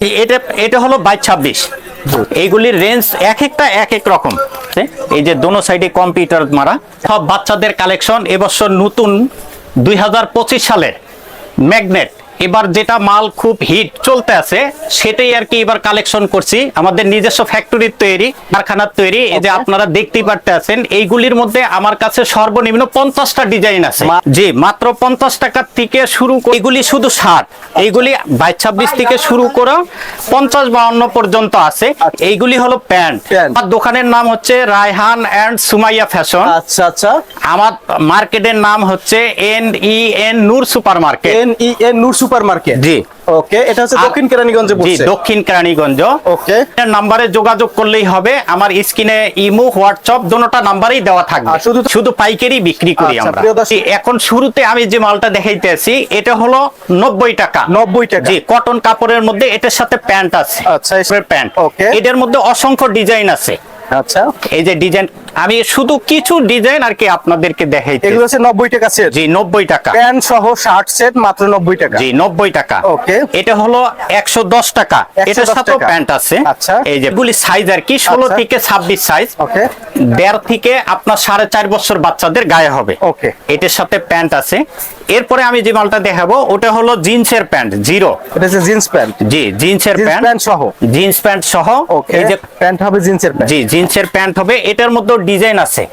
এটা এটা হলো বাইশ ছাব্বিশ। এইগুলির রেঞ্জ এক একটা, এক এক রকম। এই যে দোনো সাইডে কম্পিউটার মারা, সব বাচ্চাদের কালেকশন এবছর নতুন দুই হাজার পঁচিশ সালের ম্যাগনেট এবার যেটা মাল খুব হিট চলতে আছে সেটাই আর কি এবার কালেকশন করছি। আমাদের নিজস্ব ফ্যাক্টরির তৈরি কারখানার তৈরি এই যে আপনারা দেখতেই পারতে আছেন এইগুলির মধ্যে আমার কাছে সর্বনিম্ন পঞ্চাশটা ডিজাইন আছে। জি মাত্র পঞ্চাশ টাকার থেকে শুরু এগুলি শুধু ষাট এইগুলি বাইশ ছাব্বিশ থেকে শুরু করে পঞ্চাশ বাউন্ন পর্যন্ত আছে। এইগুলি হলো প্যান্ট। প্যান্ট। আমার দোকানের নাম হচ্ছে রায়হান অ্যান্ড সুমাইয়া ফ্যাশন। আচ্ছা আচ্ছা। আমার মার্কেটের নাম হচ্ছে N E N Noor super market N E N Noor ji. Okay এটা হচ্ছে দক্ষিণ কেরানীগঞ্জে পড়ছে। দক্ষিণ কেরানীগঞ্জ। ওকে এর নাম্বারে যোগাযোগ করলেই হবে। আমার স্ক্রিনে ইমো হোয়াটসঅ্যাপ দুটোটা নাম্বারই দেওয়া থাকবে। শুধু- শুধু পাইকারি বিক্রি করি আচ্ছা, আমরা। এখন শুরুতে আমি যে মালটা দেখাইতেছি এটা হলো নব্বই টাকা। নব্বই টাকা। জি কটন কাপড়ের মধ্যে এটার সাথে প্যান্ট আছে। আচ্ছা, প্যান্ট। Okay. এটার মধ্যে অসংখ্য ডিজাইন আছে। আচ্ছা। এই যে ডিজাইন আমি শুধু কিছু ডিজাইন আর কি আপনাদেরকে দেখাইতে এগুলো হচ্ছে নব্বই টাকা সেট জি নব্বই টাকা। প্যান্ট সহ শার্ট সেট মাত্র নব্বই টাকা। জি নব্বই টাকা। Okay. এটা হলো একশো দশ টাকা। 110 এটার টাকা। প্যান্ট আছে। আচ্ছা। এই যে গুলি সাইজ আর কি ষোলো আচ্ছা। থেকে ছাব্বিশ সাইজ ওকে দেড় থেকে আপনার সাড়ে চার বছর বাচ্চাদের গায়ে হবে। Okay. এটার সাথে প্যান্ট আছে। এরপরে আমি যে মালটা দেখাবো ওটা হলো জিন্সের প্যান্ট জিরো এটা হচ্ছে জিন্স প্যান্ট জি জিন্সের জিন্স প্যান্ট প্যান্ট সহ। জিন্স প্যান্ট সহ। ওকে এই যে প্যান্ট হবে জিন্সের প্যান্ট জি জিন্সের প্যান্ট হবে। এটার মধ্যে ডিজাইন আছে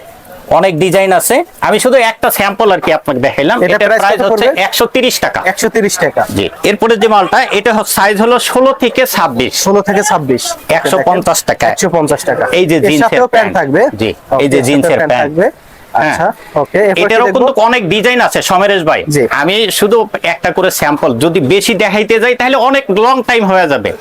অনেক ডিজাইন আছে। আমি শুধু একটা স্যাম্পল আর কি আপনাকে দেখাইলাম। এটা প্রাইস হচ্ছে পড়বে? একশো তিরিশ টাকা। একশো তিরিশ টাকা। জি এরপরে যে মালটা এটা সাইজ হলো ষোলো থেকে ছাব্বিশ। ষোলো থেকে ছাব্বিশ। 150 টাকা। একশো পঞ্চাশ টাকা। এই যে জিন্সের প্যান্ট। থাকবে? জি, এই যে জিন্সের প্যান্ট। থাকবে? আচ্ছা এটারও কিন্তু অনেক ডিজাইন আছে সমরেশ ভাই। আমি শুধু একটা করে স্যাম্পল যদি বেশি দেখাইতে যাই তাহলে অনেক লং টাইম হয়ে যাবে।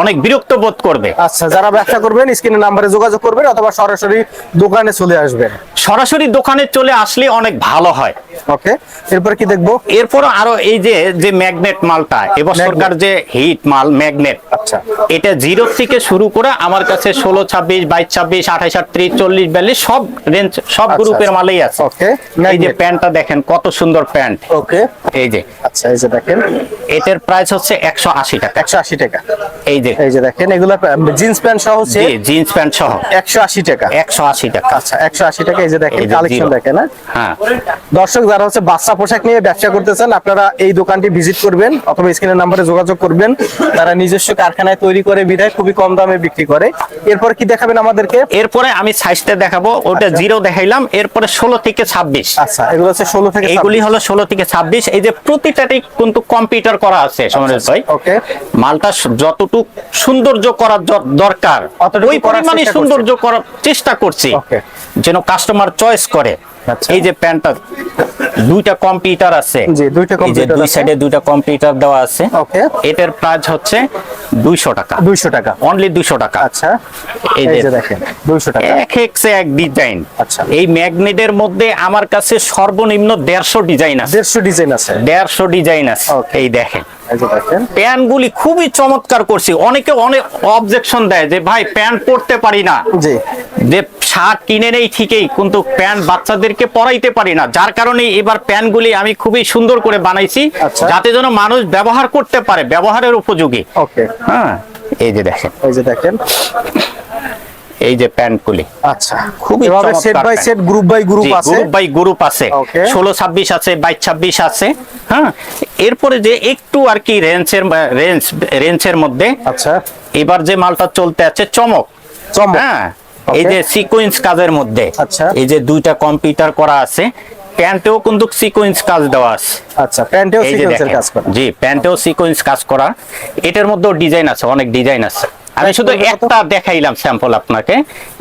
অনেক বিরক্ত বোধ করবে। আচ্ছা যারা ব্যবসা করবেন স্ক্রিনের নাম্বারে যোগাযোগ করবেন অথবা সরাসরি দোকানে চলে আসবেন। সরাসরি দোকানে চলে আসলে অনেক ভালো হয়। ওকে এরপর কি দেখব? এরপর আরও এই যে যে ম্যাগনেট মালটা। সরকার যে হিট মাল ম্যাগনেট আচ্ছা। এটা জিরো থেকে শুরু করে আমার কাছে ষোলো ছাব্বিশ বাইশ ছাব্বিশ আঠাশ আটত্রিশ চল্লিশ বিয়াল্লিশ সব রেঞ্জ সব আচ্ছা, গ্রুপের আচ্ছা। মালেই আছে। ওকে এই যে প্যান্টটা দেখেন কত সুন্দর প্যান্ট। ওকে। এই যে। আচ্ছা এই যে দেখেন। এটার প্রাইস হচ্ছে একশো আশি টাকা। একশো আশি টাকা। এই যে এই যে দেখেন এগুলো জিন্স প্যান্ট সহ হচ্ছে জিন্স প্যান্ট সহ। একশো আশি টাকা। একশো আশি টাকা। আচ্ছা একশো আশি টাকা এই যে দেখেন কালেকশন দেখেন হ্যাঁ? হ্যাঁ। দর্শক যারা হচ্ছে বাচ্চা পোশাক নিয়ে ব্যবসা আপনারা এই দোকানটি ভিজিট করবেন অথবা স্ক্রিনের নাম্বারে যোগাযোগ করবেন। তারা নিজস্ব কারখানায় তৈরি করে বিধায় খুবই কম দামে বিক্রি করে। এরপর কি দেখাবেন আমাদেরকে? এরপরে আমি সাইজটা দেখাবো ওটা আচ্ছা। জিরো দেখাইলাম এরপরে ষোলো থেকে ছাব্বিশ। আচ্ছা এগুলো হচ্ছে ষোলো থেকে এইগুলি হলো ষোলো থেকে ছাব্বিশ। এই যে প্রতিটাতেই কিন্তু কম্পিউটার করা আছে সমরেশ ভাই। ওকে মালটা স- যতটুকু সৌন্দর্য করার দরকার। ওই পরিমাণে সৌন্দর্য করার চেষ্টা করছি। যেন কাস্টমার চয়েস করে। এই যে প্যান্টটা দুইটা কম্পিউটার আছে। জি, দুইটা computer দুই সাইডে দুইটা কম্পিউটার দেওয়া আছে। Okay. এটার প্রাইস হচ্ছে দুইশো টাকা। দুইশো টাকা। অনলি দুইশো টাকা। আচ্ছা। এই যে দেখেন দুইশো টাকা। এক এক সে এক ডিজাইন আচ্ছা। এই ম্যাগনেটের মধ্যে আমার কাছে সর্বনিম্ন দেড়শো ডিজাইন আছে। দেড়শো ডিজাইন আছে। দেড়শো ডিজাইন আছে. এই দেখেন। প্যান্টগুলি খুবই চমৎকার করছি। অনেকে অনেক অবজেকশন দেয় যে ভাই প্যান্ট পরতে পারি না। যে শার্ট কিনে নেই ঠিকই কিন্তু প্যান্ট বাচ্চাদেরকে পরাইতে পারি না। যার কারণে এবার প্যান্টগুলি আমি খুবই সুন্দর করে বানাইছি আচ্ছা। যাতে যেন মানুষ ব্যবহার করতে পারে ব্যবহারের উপযোগী। ওকে। হ্যাঁ এই যে দেখেন। এই যে দেখেন। এই যে প্যান্টগুলি আচ্ছা। খুবই এভাবে set by set group by group আছে। গ্রুপ বাই গ্রুপ আছে। Okay. ষোলো ছাব্বিশ আছে বাইশ ছাব্বিশ আছে। হ্যাঁ এরপরে যে একটু আর কি রেঞ্জের রেঞ্জ রেঞ্জের মধ্যে আচ্ছা। এবার যে মালটা চলতে আছে চমক। চমক। হ্যাঁ. এই যে সিকোয়েন্স কাজের মধ্যে আচ্ছা। এই যে দুইটা কম্পিউটার করা আছে প্যান্টেও কিন্তু সিকোয়েন্স কাজ দেওয়া আছে। আচ্ছা প্যান্টেও এই সিকোয়েন্সের কাজ করে। জি প্যান্টেও সিকোয়েন্স কাজ করা। এটার মধ্যেও ডিজাইন আছে অনেক ডিজাইন আছে। আমি শুধু একটা দেখাইলাম স্যাম্পল আপনাকে।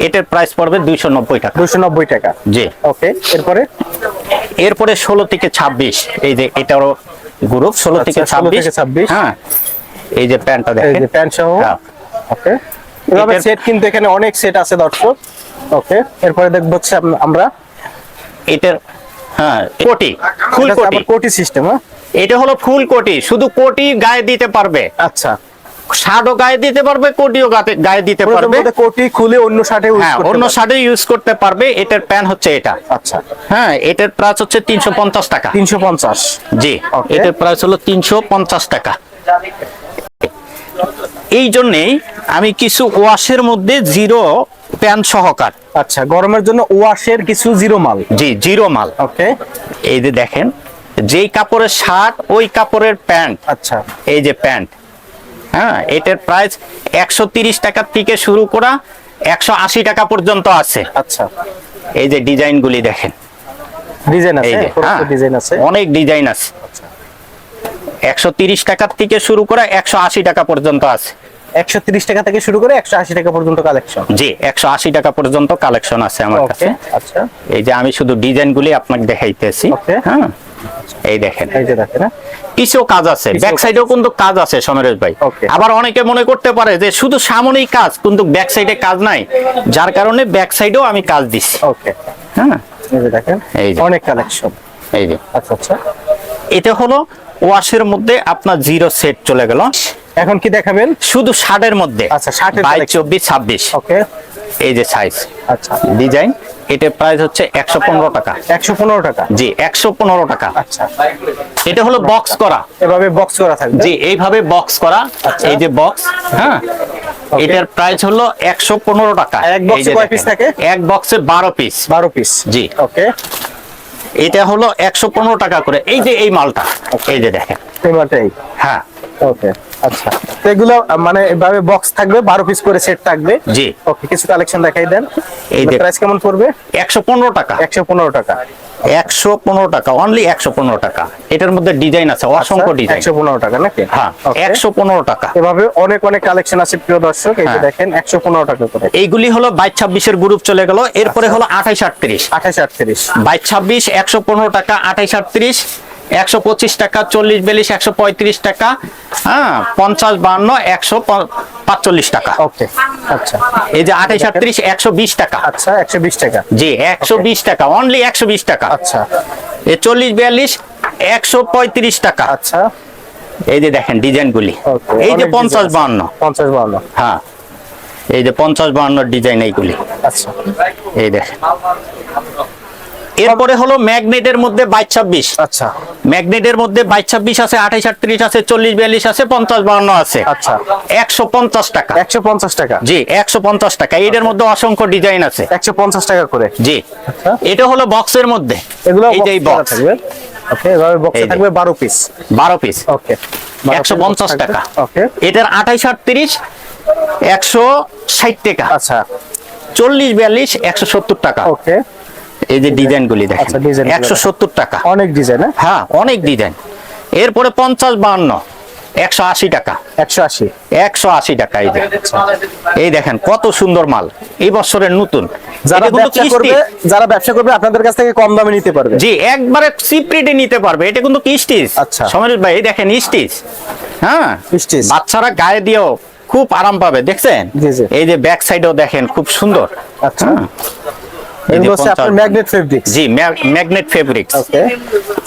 এটার প্রাইস পড়বে দুইশো নব্বই টাকা। দুশো নব্বই টাকা। জি। ওকে এরপরে? এরপরে ষোলো থেকে ছাব্বিশ এই যে এটারও গ্রুপ ষোলো আচ্ছা, থেকে 16 ছাব্বিশ। থেকে 26 হ্যাঁ এই যে প্যান্টটা এই দেখেন। যে প্যান্ট সহ। ওকে এভাবে সেট কিন্তু এখানে অনেক সেট আছে দর্শক। ওকে এরপরে দেখব হচ্ছে আমরা এটার হ্যাঁ কোটি ফুল কোটি। আবার কোটি সিস্টেম হ্যাঁ? এটা হলো ফুল কোটি শুধু কোটি গায়ে দিতে পারবে। আচ্ছা। শার্টও গায়ে দিতে পারবে কোটিও গায়ে দিতে পারবে। কোটি খুলে অন্য শার্টে ইউজ হ্যাঁ করতে অন্য। শার্টে ইউজ করতে পারবে এটার প্যান হচ্ছে এটা। আচ্ছা। হ্যাঁ এটার প্রাইস হচ্ছে তিনশো পঞ্চাশ টাকা। তিনশো পঞ্চাশ। জি. এটার প্রাইস হলো তিনশো পঞ্চাশ টাকা। এই জন্যেই আমি কিছু ওয়াশের মধ্যে জিরো প্যান সহকার। আচ্ছা গরমের জন্য ওয়াশের কিছু জিরো মাল। জি জিরো মাল। ওকে। এই যে দেখেন যেই কাপড়ের শার্ট ওই কাপড়ের প্যান্ট। আচ্ছা। এই যে প্যান্ট। হ্যাঁ এটার প্রাইস একশো তিরিশ টাকা থেকে শুরু করা একশো আশি টাকা পর্যন্ত আছে। আচ্ছা। এই যে ডিজাইনগুলি দেখেন। ডিজাইন আছে হ্যাঁ, ডিজাইন আছে। অনেক ডিজাইন আছে। একশো টাকার থেকে শুরু করে একশো আশি টাকা পর্যন্ত আছে। একশো তিরিশ টাকা থেকে শুরু করে একশো আশি টাকা পর্যন্ত কালেকশন জি একশো আশি টাকা পর্যন্ত কালেকশন আছে আমার কাছে। আচ্ছা। এই যে আমি শুধু ডিজাইনগুলি আপনাকে দেখাইতেছি. হ্যাঁ এই দেখেন। এই যে দেখেন হ্যাঁ? কিছু কাজ আছে ব্যাক সাইডেও কিন্তু কাজ আছে সমরেশ ভাই। আবার অনেকে মনে করতে পারে যে শুধু সামনেই কাজ কিন্তু ব্যাক সাইডে কাজ নাই। যার কারণে ব্যাক সাইডেও আমি কাজ দিচ্ছি ওকে হ্যাঁ। এই যে দেখেন এই যে। অনেক কালেকশন এই যে। আচ্ছা আচ্ছা। এটা হলো ওয়াশের মধ্যে আপনার জিরো সেট চলে গেল। এখন কি দেখাবেন? শুধু ষাটের মধ্যে। আচ্ছা, 60 এর বাইশ চব্বিশ ছাব্বিশ। ওকে। এই যে সাইজ আচ্ছা। ডিজাইন এটার প্রাইস হচ্ছে একশো পনেরো টাকা। একশো পনেরো টাকা? জি একশো পনেরো টাকা। আচ্ছা। এটা হলো বক্স করা। এভাবে বক্স করা থাকবে? জি এইভাবে বক্স করা। আচ্ছা। এই যে বক্স হ্যাঁ? এটার প্রাইস হলো একশো পনেরো টাকা। এক কয় দেখেন। থাকে? এক বক্সে বারো পিস বারো পিস জি। ওকে এটা হলো একশো পনেরো টাকা করে। এই যে এই মালটা এই যে দেখেন। এবারটাই হ্যাঁ। ওকে আচ্ছা। এগুলো মানে এভাবে বক্স থাকবে বারো পিস করে সেট থাকবে? জি। ওকে কিছু কালেকশন দেখাই দেন। এই প্রাইস কেমন পড়বে? একশো পনেরো টাকা। একশো পনেরো টাকা। একশো পনেরো টাকা অনলি একশো পনেরো টাকা। এটার মধ্যে ডিজাইন আছে অসংখ্য ডিজাইন একশো পনেরো টাকা নাকি? হ্যাঁ একশো পনেরো টাকা। এভাবে অনেক অনেক কালেকশন আছে প্রিয় দর্শক এই হ্যাঁ। দেখেন একশো পনেরো টাকা করে। এইগুলি হলো বাইশ ছাব্বিশের গ্রুপ চলে গেল এরপরে হলো আঠাইশ আটত্রিশ। আঠাইশ আটত্রিশ। বাইশ ছাব্বিশ একশো পনেরো টাকা আঠাইশ আটত্রিশ। একশো পঁচিশ টাকা চল্লিশ বিয়াল্লিশ একশো পঁয়ত্রিশ টাকা হ্যাঁ পঞ্চাশ বান্ন একশো পাঁচচল্লিশ টাকা। ওকে আচ্ছা। এই যে আঠাইশ আটত্রিশ একশো বিশ টাকা। আচ্ছা একশো বিশ টাকা। জি একশো বিশ টাকা অনলি একশো বিশ টাকা। আচ্ছা। এ চল্লিশ বিয়াল্লিশ একশো পঁয়ত্রিশ টাকা। আচ্ছা। এই যে দেখেন ডিজাইনগুলি। এই যে পঞ্চাশ বান্ন। পঞ্চাশ বান্ন। হ্যাঁ। এই যে পঞ্চাশ বান্ন ডিজাইন এইগুলি। আচ্ছা। এই দেখেন। এরপরে হলো ম্যাগনেটের মধ্যে বাইশ ছাব্বিশ। আচ্ছা। ম্যাগনেটের মধ্যে বাইশ ছাব্বিশ আছে আঠাইশ আটত্রিশ আছে চল্লিশ বিয়াল্লিশ আছে পঞ্চাশ বান্ন আছে। আচ্ছা। একশো পঞ্চাশ টাকা। একশো পঞ্চাশ টাকা। জি একশো পঞ্চাশ টাকা। এটার মধ্যে অসংখ্য ডিজাইন আছে। একশো পঞ্চাশ টাকা করে। জি। আচ্ছা। এটা হলো বক্সের মধ্যে। এগুলো এই যে বক্স থাকবে। ওকে এভাবে বক্সে থাকবে বারো পিস বারো পিস ওকে একশো পঞ্চাশ টাকা। ওকে এটার আঠাইশ আটত্রিশ একশো ষাট টাকা। আচ্ছা। চল্লিশ বিয়াল্লিশ একশো সত্তর টাকা। ওকে এই যে ডিজাইন গুলি দেখেন। আচ্ছা, গুলো একশো সত্তর টাকা। অনেক ডিজাইন হ্যাঁ? অনেক ডিজাইন। এরপরে পঞ্চাশ বান্ন একশো আশি টাকা। একশো আশি। একশো আশি টাকা এই এই দেখেন কত সুন্দর মাল। এই বছরের নতুন। যারা ব্যবসা করবে যারা ব্যবসা করবে আপনাদের কাছ থেকে কম দামে নিতে পারবে। জি একবারে চিপ রেটে নিতে পারবে। এটা কিন্তু স্টিচ আচ্ছা। সমরেশ ভাই এই দেখেন স্টিচ হ্যাঁ? Stitch। বাচ্চারা গায়ে দিয়েও খুব আরাম পাবে দেখছেন। এই যে ব্যাক সাইডেও দেখেন খুব সুন্দর। আচ্ছা। হ্যাঁ। এগুলো হচ্ছে আপনার magnet fabric ji magnet fabrics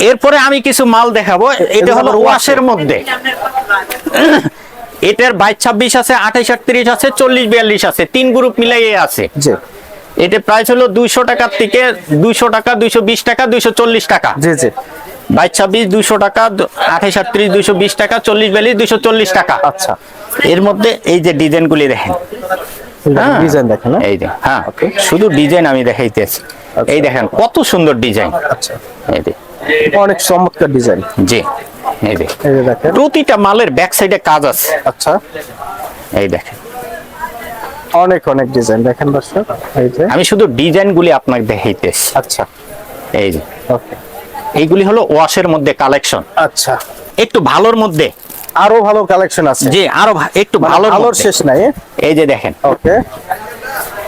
এরপরে আমি কিছু মাল দেখাবো। এটা হলো ওয়াশের মধ্যে। এটার বাইশ ছাব্বিশ আছে আঠাইশ আটত্রিশ আছে চল্লিশ বিয়াল্লিশ আছে। তিন গ্রুপ মিলাইয়ে আছে। এটা প্রাইস হলো দুইশো টাকার থেকে দুইশো টাকা দুইশো বিশ টাকা দুইশো চল্লিশ টাকা। জি জি। বাইশ ছাব্বিশ দুইশো টাকা আঠাইশ আটত্রিশ দুইশো বিশ টাকা চল্লিশ বিয়াল্লিশ দুইশো চল্লিশ টাকা। আচ্ছা। এর মধ্যে এই যে ডিজাইন গুলি দেখেন। ডিজাইন দেখেন হ্যাঁ? এই যে হ্যাঁ। শুধু ডিজাইন আমি দেখাইতেছি এই দেখেন কত সুন্দর ডিজাইন আচ্ছা। এই যে অনেক চমৎকার ডিজাইন জি এই যে প্রতিটা মালের ব্যাক সাইডে কাজ আছে। আচ্ছা। এই দেখেন। অনেক অনেক ডিজাইন দেখেন দর্শক এই যে। আমি শুধু ডিজাইন গুলি আপনাকে দেখাইতেছি আচ্ছা। এই যে। ওকে এইগুলি হলো ওয়াশের মধ্যে কালেকশন আচ্ছা। একটু ভালোর মধ্যে। আরও ভালো কালেকশন আছে। জি আরও একটু ভালোর ভালোর মধ্যে। শেষ নাই এই যে দেখেন। ওকে।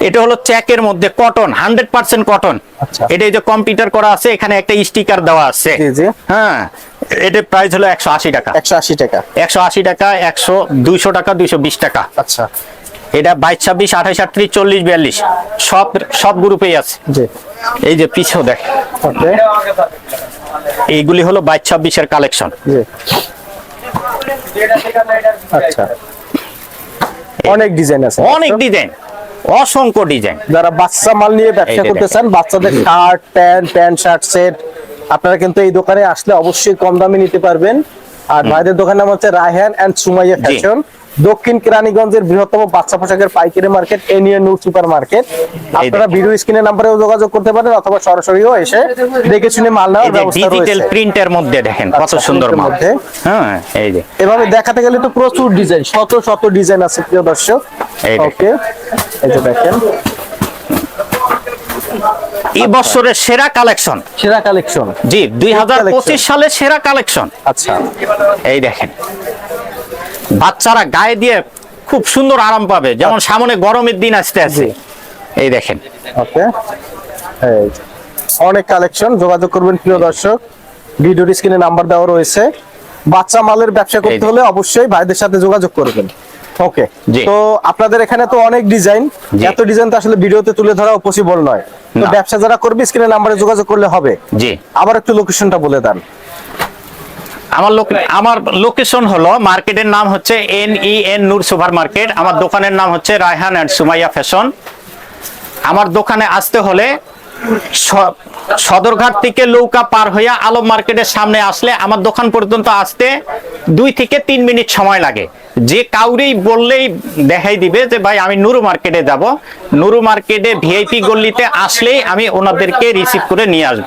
এটা হলো চেকের মধ্যে কটন হান্ড্রেড পার্সেন্ট কটন। এটা এই যে কম্পিউটার করা আছে এখানে একটা স্টিকার দেওয়া আছে। জি জি। হ্যাঁ এটার প্রাইস হলো একশো আশি টাকা। একশো আশি টাকা। একশো আশি টাকা একশো দুইশো টাকা দুইশো বিশ টাকা। আচ্ছা। এটা বাইশ ছাব্বিশ আঠাইশ আটত্রিশ চল্লিশ বিয়াল্লিশ। সব সব গ্রুপেই আছে। জি। এই যে পিছেও দেখ এইগুলি হলো বাইশ ছাব্বিশের কালেকশন জি। আচ্ছা। অনেক ডিজাইন আছে অনেক ডিজাইন অসংখ্য ডিজাইন যারা বাচ্চা মাল নিয়ে ব্যবসা করতে চান বাচ্চাদের shirt pant pant shirt set আপনারা কিন্তু এই দোকানে আসলে অবশ্যই কম দামে নিতে পারবেন। আর ভাইদের দোকানের নাম হচ্ছে রায়হান এন্ড সুমাইয়া ফ্যাশন দক্ষিণ কেরানীগঞ্জের বৃহত্তম বাচ্চা পোশাকের পাইকারি মার্কেট এনিয়ে নূর সুপার মার্কেট আপনারা ভিডিও স্ক্রিনের নাম্বারেও যোগাযোগ করতে পারেন অথবা সরাসরিও এসে দেখে শুনে মাল নেওয়ার ব্যবস্থা ডিজিটাল রয়েছে প্রিন্টের মধ্যে দেখেন কত আচ্ছা, সুন্দর মাল। হ্যাঁ এই যে। এভাবে দেখাতে গেলে তো প্রচুর ডিজাইন শত শত ডিজাইন আছে প্রিয় দর্শক। ওকে এই যে দেখেন। এই বছরের সেরা কালেকশন। সেরা কালেকশন। জি দুই collection। সালের সেরা কালেকশন। আচ্ছা। এই দেখেন। বাচ্চারা গায়ে দিয়ে খুব সুন্দর আরাম পাবে। যেমন সামনে গরমের দিন আসতে আছে। এই দেখেন। ওকে। অনেক কালেকশন যোগাযোগ করবেন প্রিয় দর্শক। ভিডিওর স্ক্রিনে নাম্বার দেওয়া রয়েছে। বাচ্চা মালের ব্যবসা করতে হলে অবশ্যই ভাইদের সাথে যোগাযোগ করবেন। ওকে। তো আপনাদের এখানে তো অনেক ডিজাইন। এত ডিজাইন তো আসলে ভিডিওতে তুলে ধরা পসিবল নয়। তো ব্যবসা যারা করবে স্ক্রিনে নাম্বারে যোগাযোগ করলে হবে। জি। আবার একটু লোকেশনটা বলে দেন। আমার লোক আমার লোকেশন হলো মার্কেটের নাম হচ্ছে N E N Noor super market আমার দোকানের নাম হচ্ছে রায়হান অ্যান্ড সুমাইয়া ফ্যাশন আমার দোকানে আসতে হলে সদরঘাট থেকে নৌকা পার হইয়া আলম মার্কেটের সামনে আসলে আমার দোকান পর্যন্ত আসতে দুই থেকে তিন মিনিট সময় লাগে। যে কাউরেই বললেই দেখাই দিবে যে, ভাই, আমি নুরু মার্কেটে যাব। নুরু মার্কেটে ভিআইপি গল্লিতে আসলেই আমি ওনাদেরকে রিসিভ করে নিয়ে আসব।